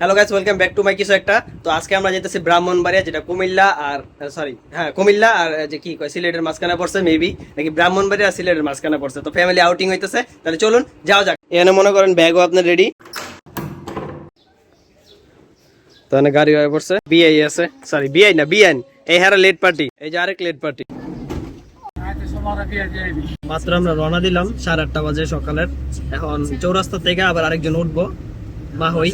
Hello guys welcome back to my কিছু একটা। তো আজকে আমরা যেতেছি ব্রাহ্মণবাড়িয়া, যেটা কুমিল্লা আর সরি হ্যাঁ কুমিল্লা আর যে কি কয়, সিলেটের মাঝখানে পড়ছে মেবি নাকি ব্রাহ্মণবাড়িয়া আর সিলেটের মাঝখানে পড়ছে। তো ফ্যামিলি আউটিং হইতেছে, তাহলে চলুন যাও যাক। এখানে মনে করেন ব্যাগও আপনার রেডি তো এখানে গাড়ি হয়ে পড়ছে। বিআই আছে সরি বিআই না বিআইন এই হারা লেট পার্টি এই যে আরেক লেট পার্টি মাত্র আমরা রওনা দিলাম, সাড়ে আটটা বাজে সকালের। এখন চৌরাস্তা থেকে আবার আরেকজন উঠবো। মা হই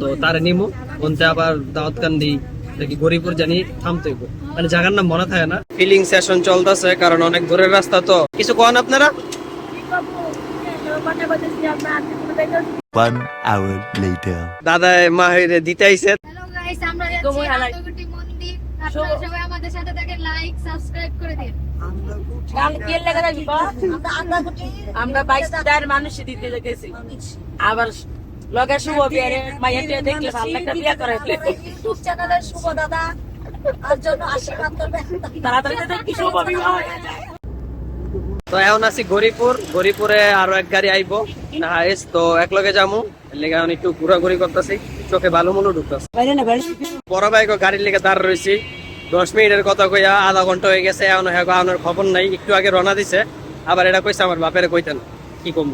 তো তারে নিমু ওনতে আবার দাওয়াতকান্দি দেখি গরিপুর জানি থামতে হইব। মানে জায়গার নাম মনে থাকে না। ফিলিং সেশন চলতেছে কারণ অনেক দূরের রাস্তা তো। কিছু কোন আপনারা? One hour later. দাদা মা হইরে দিতে আইছে আমরা যাচ্ছি মন্দির। আপনারা সবাই আমাদের সাথে থাকেন লাইক সাবস্ক্রাইব করে দিন। কালকে লেগে যাবি ক? আমরা বাইশ মানুষ দিতে গেছি আবার লগে শুভ বিয়ারে মাইয়া টিয়া দেখলে ভালো বিয়া করে ইউটিউব চ্যানেলের শুভ দাদা আর জন্য আশীর্বাদ করবেন তাড়াতাড়ি দেখি শুভ বিবাহ? হয়ে যায় তো এখন আছি গরিপুর গরিপুরে আরও এক গাড়ি আইবো না তো এক লগে যামু লেগে এখন একটু ঘোরাঘুরি করতেছি চোখে ভালো মনে ঢুকতেছে। বড় ভাইকে গাড়ির লেগে দাঁড় রয়েছি দশ মিনিটের কথা কইয়া আধা ঘণ্টা হয়ে গেছে এখন হ্যাঁ আমার খবর নাই একটু আগে রওনা দিছে আবার এটা কইছে আমার বাপের কইতেন কি কম?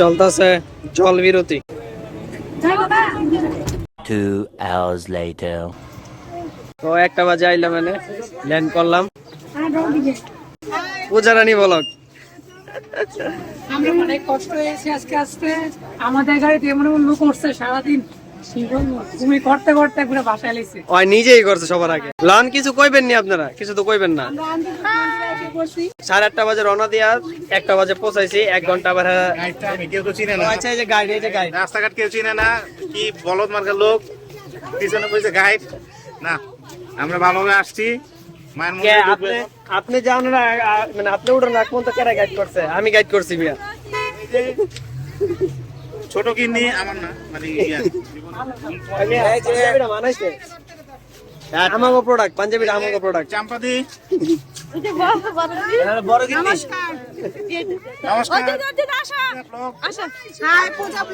চলতেছে জল বিরতি। Two তো একটা বাজে আইলাম মানে ল্যান্ড করলাম। পূজা রানী বলক আমরা অনেক কষ্ট হয়েছে আজকে আজকে আমাদের গাড়িতে এমন এমন লোক উঠছে সারাদিন। তুমি করতে করতে পুরো বাসায় লেগেছে ওই নিজেই করছে সবার আগে। লন কিছু কইবেন নি আপনারা? কিছু তো কইবেন না। সাড়ে আটটা বাজে রওনা দিয়া একটা বাজে পৌঁছাইছি এক ঘণ্টা আবার হ্যাঁ- আমি কেউ তো চিনে না। আচ্ছা এই যে গাইড এই যে গাইড। রাস্তাঘাট কেউ চিনে না কি বলদ মার্কার লোক পিছনে বসে গাইড। না আমরা ভালোভাবে আসছি মায়ের আপনি আপনি যান না মানে আপনি উঠেন রাখ পর্যন্ত কেরা গাইড করছে? আমি গাইড করছি মিয়া। ছোট কিন্নি আমার না মানে ইয়া, মানাইছে। আমাগো প্রোডাক্ট পাঞ্জাবিরা আমাগো প্রোডাক্ট চাম্পাদি। নমস্কার।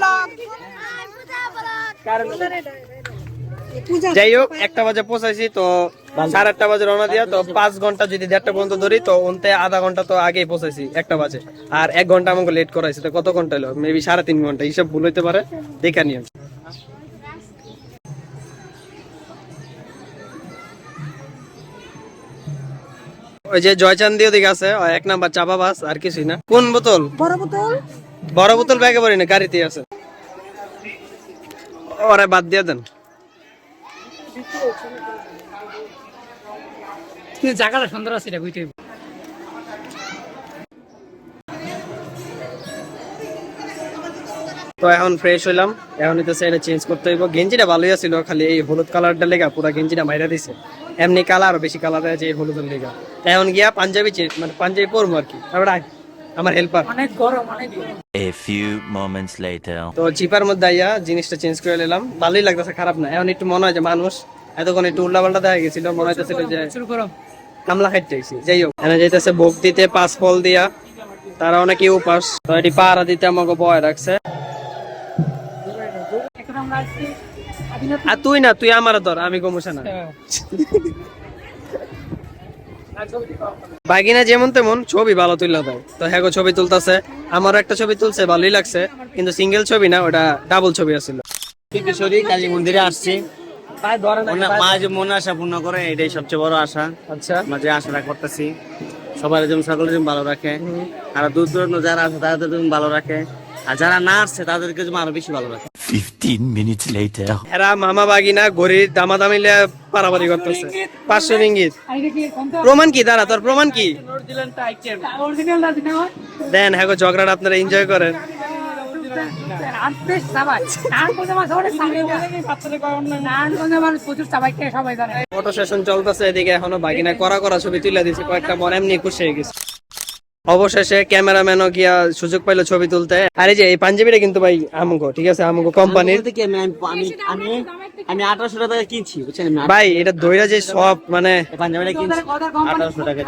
লোক। যাই হোক একটা বাজে পৌঁছাইছি তো সাড়ে আটটা বাজে রওনা দিয়া তো পাঁচ ঘণ্টা যদি দেড়টা পর্যন্ত ধরি তো অন্তে আধা ঘণ্টা তো আগেই পৌঁছাইছি একটা বাজে। আর এক ঘণ্টা আমাকে লেট করাইছে তো কত ঘণ্টা হলো? মেবি সাড়ে তিন ঘণ্টা হিসাব ভুল হইতে পারে দেখা নিও। ওই যে জয়চান্দি ওদিকে আছে এক নাম্বার চাপা বাস আর কিছুই না। কোন বোতল? বড় বোতল? বড় বোতল ব্যাগে ভরি না গাড়িতে আছে। ওরে বাদ দিয়ে দেন। জায়গাটা সুন্দর আছে এটা বুঝতে তো এখন ফ্রেশ হইলাম এখন এটা চেঞ্জ করতে হইব। গেঞ্জিটা ভালোই ছিল খালি এই হলুদ কালারটা লেগা পুরা গেঞ্জিটা মাইরা দিছে। এমনি কালার আরও বেশি কালার আছে এই হলুদের লেগা এখন গিয়া পাঞ্জাবি মানে পাঞ্জাবি পরবো আর কি। তারপরে আমার হেল্পার অনেক গরম অনেক A few moments later. তো চিপার মধ্যে আইয়া জিনিসটা চেঞ্জ করে নিলাম। ভালোই লাগতেছে খারাপ না। এখন একটু মনে হয় যে মানুষ এতক্ষণ একটু উল্টা পাল্টা দেখা গেছিল মনে হইতেছিল যে কামলা খাইতে আইছি। যাই হোক এখানে যাইতেছে ভোগ দিতে পাঁচ ফল দিয়া। তারা অনেকে উপাস। তো এটি পাহারা দিতে আমাকে বয় রাখছে। এখন আমরা আর তুই না তুই আমার ধর আমি কমুছে না বাগিনা যেমন তেমন ছবি ভালো তুললা দেয়। তো হ্যাঁ ছবি তুলতেছে। আমার একটা ছবি তুলছে ভালোই লাগছে। কিন্তু সিঙ্গেল ছবি না ওটা ডাবল ছবি আছিল। সিদ্ধেশ্বরী কালী মন্দিরে আসছি। পায়ে মনে- মা যে মনে আশা পূর্ণ করে এটাই সবচেয়ে বড় আশা। আচ্ছা। মাঝে আশাটা করতেছি। সবার যেমন সকলের যেমন ভালো রাখে। আর দূর দূরান্ত যারা আছে তাদের যেমন ভালো রাখে। আর যারা না আসছে তাদেরকে আরও বেশি ভালো Fifteen minutes later. এরা মামা বাগিনা গরির দামাদামি লিয়ে পারাপারি করতেছে। পাঁচশো রিঙ্গিত। আর এটা কি কোন তো প্রমাণ কি? দাঁড়া তোর প্রমাণ কি? দেন হ্যাঁ গো ঝগড়াটা আপনারা এনজয় করেন। ফটো সেশন চলতেছে এদিকে এখনও বাগিনা করা করা ছবি তুলে দিছে কয়েকটা মন এমনি খুশি হয়ে গেছে। অবশেষে ক্যামেরাম্যানও গিয়া সুযোগ পাইলো ছবি তুলতে। আর এই যে এই পাঞ্জাবিটা কিন্তু ভাই আমগো ঠিক আছে? আমগো কোম্পানির আমি আমি আঠারোশো টাকা কিনছি বুঝছেন? ভাই এটা দইরা যে সব মানে পাঞ্জাবিটা কিনছি। আঠারোশো টাকা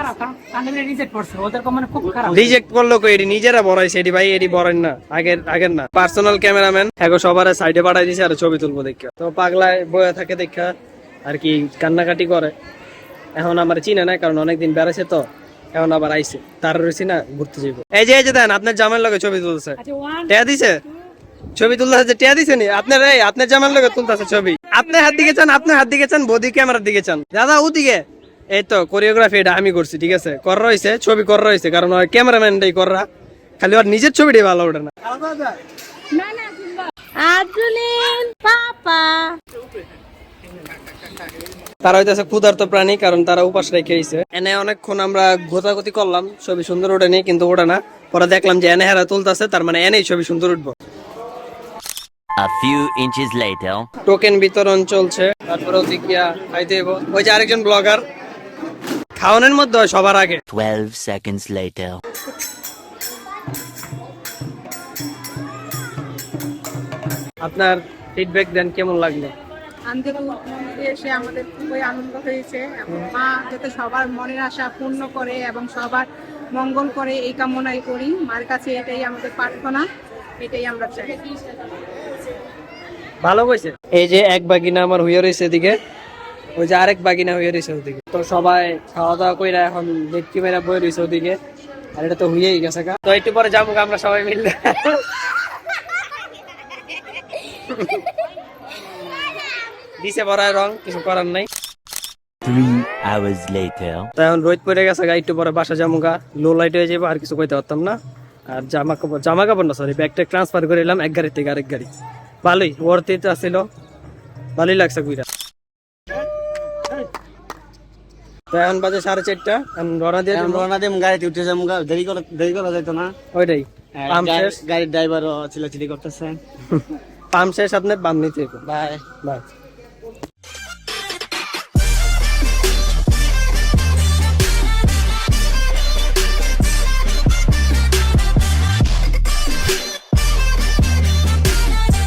পাঞ্জাবিটা রিজেক্ট করছে ওদের কোম্পানি খুব খারাপ। রিজেক্ট করল কই? এটি নিজেরা বড়াইছে এটি ভাই এটি বড়াই না আগের আগের না। পার্সোনাল ক্যামেরাম্যান এখন সবার সাইডে পাঠাই দিছে আর ছবি তুলবো দেখা তো পাগলায় বয়ে থাকে দেখা আর কি কান্নাকাটি করে। এখন আমার চিনে না কারণ অনেকদিন বেড়াইছে তো। এখন আবার আইছে। তার রয়েছি না ঘুরতে যাব এই যে এই যে দেন আপনার জামার লগে ছবি তুলছে আচ্ছা টেয়া দিছে? ছবি তুলতেছে টেয়া দিছে নি? আপনার এই আপনার জামার লগে তুলতেছে ছবি। আপনার হাত দিকে চান আপনার হাত দিকে চান বডি ক্যামেরার দিকে চান। দাদা ওদিকে। এই তো কোরিওগ্রাফি এটা আমি করছি ঠিক আছে? কর রয়েছে ছবি কর রয়েছে কারণ ওই ক্যামেরাম্যানটাই কররা। খালি ওর নিজের ছবিটাই ভালো ওঠে না। পাপা। তারা হইতেছে ক্ষুধার্ত প্রাণী কারণ তারা উপাস রেখে আইছে এনে অনেকক্ষণ আমরা গোতাগতি করলাম ছবি সুন্দর ওঠেনি কিন্তু ওঠে না পরে দেখলাম যে এনে হেরা তুলতেছে তার মানে এনেই ছবি সুন্দর উঠবো A few inches later. Token বিতরণ চলছে তারপরে ওদিক গিয়া খাইতে হইব। ওই যে আরেকজন ব্লগার খাওয়ানোর মধ্যে হয় সবার আগে 12 seconds later. আপনার ফিডব্যাক দেন কেমন লাগল মন্দিরে এসে আমাদের খুবই আনন্দ হয়েছে এবং মা যাতে সবার মনের আশা পূর্ণ করে এবং সবার মঙ্গল করে এই কামনাই করি। মার কাছে এটাই আমাদের প্রার্থনা এটাই আমরা চাই। ভালো কইছে এই যে এক বাগিনা আমার হইয়া রয়েছে এদিকে ওই যে আরেক বাগিনা হইয়া রয়েছে ওদিকে। তো সবাই খাওয়া দাওয়া কইরা এখন দেখতে মেরা বই রয়েছে ওদিকে আর এটা তো হইয়াই গেছে গা। তো একটু পরে যাব আমরা সবাই মিললে দিছে বড়ায় রং কিছু করার নাই। Three hours later. তো এখন রোদ পড়ে গেছে গা একটু পরে বাসা যাব গা। লো লাইট হয়ে যাব আর কিছু কইতে পারতাম না। আর জামা কাপড় জামা কাপড় না সরি ব্যাগটা ট্রান্সফার করে এলাম এক গাড়ি থেকে আরেক গাড়ি। ভালোই ওরতে আসছিল ভালোই লাগছে কুইরা তো এখন বাজে সাড়ে চারটা এখন রওনা দিয়ে রওনা দিয়ে গাড়িতে উঠে যাব গা, দেরি করে দেরি করা যাইতো না। ওইটাই শেষ। গাড়ির ড্রাইভারও চিলাচিলি করতেছে। পাম্প শেষ আপনার বাম নিতে বাই বাই